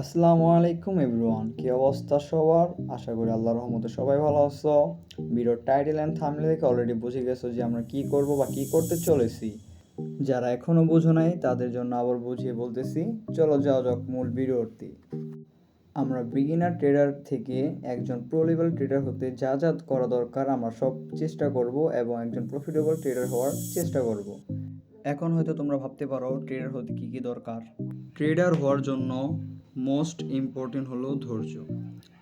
আসসালামু আলাইকুম এভরিওয়ান, কি অবস্থা সবার? আশা করি আল্লাহর রহমতে সবাই ভালো আছো। ভিডিওর টাইটেল অ্যান্ড থাম্বনেল দেখে অলরেডি বুঝে গেছো যে আমরা কি করব বা কি করতে চলেছি। যারা এখনও বোঝো নাই, তাদের জন্য আবার বুঝিয়ে বলতেছি, চলো যাও যাক মূল ভিডিওটি। আমরা বিগিনার ট্রেডার থেকে একজন প্রো লেভেল ট্রেডার হতে যা যা করা দরকার আমরা সব চেষ্টা করব এবং একজন প্রফিটেবল ট্রেডার হওয়ার চেষ্টা করব। এখন হয়তো তোমরা ভাবতে পারো ট্রেডার হতে কী কী দরকার? ট্রেডার হওয়ার জন্য মোস্ট ইম্পর্টেন্ট হলো ধৈর্য,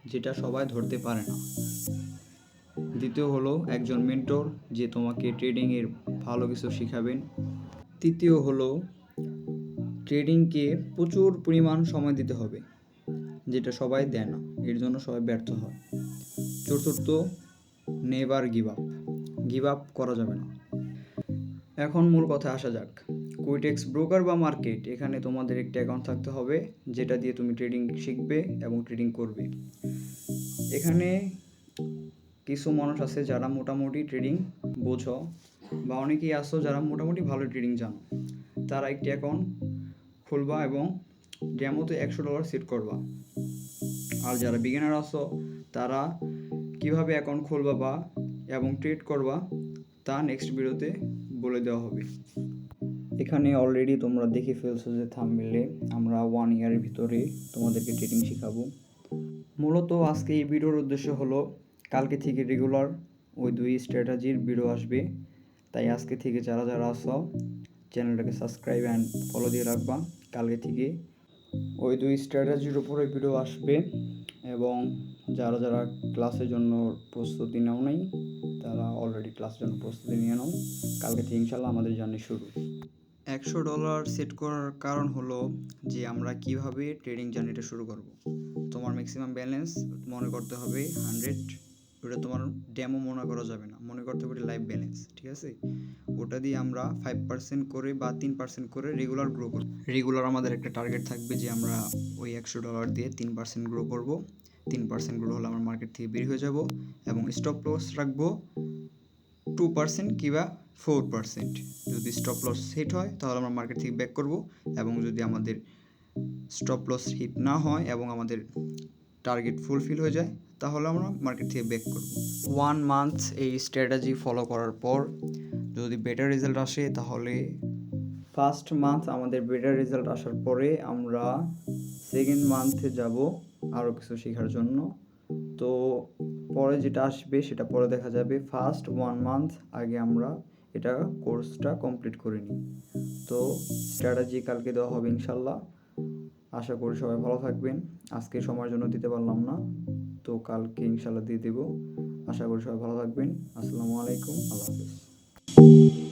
যেটা সবাই ধরতে পারে না। দ্বিতীয় হলো একজন মেন্টর যে তোমাকে ট্রেডিংয়ের ভালো কিছু শেখাবেন। তৃতীয় হলো ট্রেডিংকে প্রচুর পরিমাণ সময় দিতে হবে, যেটা সবাই দেয় না, এর জন্য সবাই ব্যর্থ হয়। চতুর্থ never give up give up করা যাবে না। এখন মূল কথা আসা যাক। কুইটেক্স ব্রোকার বা মার্কেট এখানে তোমাদের একটি অ্যাকাউন্ট থাকতে হবে, যেটা দিয়ে তুমি ট্রেডিং শিখবে এবং ট্রেডিং করবে। এখানে কিছু মানুষ আছে যারা মোটামুটি ট্রেডিং বোঝো, বা অনেকেই আসো যারা মোটামুটি ভালো ট্রেডিং জানো। তারা একটি অ্যাকাউন্ট খুলবা এবং ডেমোতে একশো ডলার সেট করবা। আর যারা বিগিনার আসো তারা কীভাবে অ্যাকাউন্ট খুলবা বা এবং ট্রেড করবা, তা নেক্সট ভিডিওতে বলে দেওয়া হবে। এখানে অলরেডি তোমরা দেখে ফেলছো যে থামবিলে আমরা ওয়ান ইয়ারের ভিতরে তোমাদেরকে ট্রেডিং শেখাবো। মূলত আজকে এই ভিডিওর উদ্দেশ্য হলো, কালকে থেকে রেগুলার ওই দুই স্ট্র্যাটাজির ভিডিও আসবে। তাই আজকে থেকে যারা যারা আসো চ্যানেলটাকে সাবস্ক্রাইব অ্যান্ড ফলো দিয়ে রাখবা। কালকে থেকে ওই দুই স্ট্র্যাটাজির উপরে ভিডিও আসবে এবং যারা যারা ক্লাসের জন্য প্রস্তুতি নাও নাই, তারা অলরেডি ক্লাসের জন্য প্রস্তুতি নিয়ে নাও। কালকে থেকে ইনশাল্লাহ আমাদের জার্নি শুরু। একশো ডলার সেট করার কারণ হলো যে আমরা কীভাবে ট্রেডিং জার্নিটা শুরু করব। তোমার ম্যাক্সিমাম ব্যালেন্স মনে করতে হবে হান্ড্রেড ওটা তোমার ডেমো মনে করা যাবে না। মনে করতে হবে লাইভ ব্যালেন্স ঠিক আছে? ওটা দিয়ে আমরা ফাইভ পার্সেন্ট করে বা তিন পার্সেন্ট করে রেগুলার গ্রো করব। রেগুলার আমাদের একটা টার্গেট থাকবে যে আমরা ওই একশো ডলার দিয়ে তিন পার্সেন্ট গ্রো করব। তিন পার্সেন্ট গ্রো হলে আমরা মার্কেট থেকে বের হয়ে যাব এবং স্টপ লস রাখব। টু পার্সেন্ট কিংবা ফোর পার্সেন্ট। যদি স্টপ লস হিট হয়, তাহলে আমরা মার্কেট থেকে ব্যাক করব এবং যদি আমাদের স্টপ লস হিট না হয় এবং আমাদের টার্গেট ফুলফিল হয়ে যায়, তাহলে আমরা মার্কেট থেকে ব্যাক করব। ওয়ান মান্থ এই স্ট্র্যাটাজি ফলো করার পর যদি বেটার রেজাল্ট আসে, তাহলে ফার্স্ট মান্থ আমাদের বেটার রেজাল্ট আসার পরে আমরা সেকেন্ড মান্থে যাব আরও কিছু শেখার জন্য। তো পরে যেটা আসবে, সেটা পরে দেখা যাবে। ফার্স্ট ওয়ান মান্থ আগে আমরা এটা কোর্সটা কমপ্লিট করে নিই। তো স্ট্র্যাটাজি কালকে দেওয়া হবে ইনশাল্লাহ। আশা করি সবাই ভালো থাকবেন। আজকে সময়ের জন্য দিতে পারলাম না। তো কালকে ইনশাল্লাহ দিয়ে দেবো। আশা করি সবাই ভালো থাকবেন। আসসালামু আলাইকুম। আল্লাহ হাফিজ।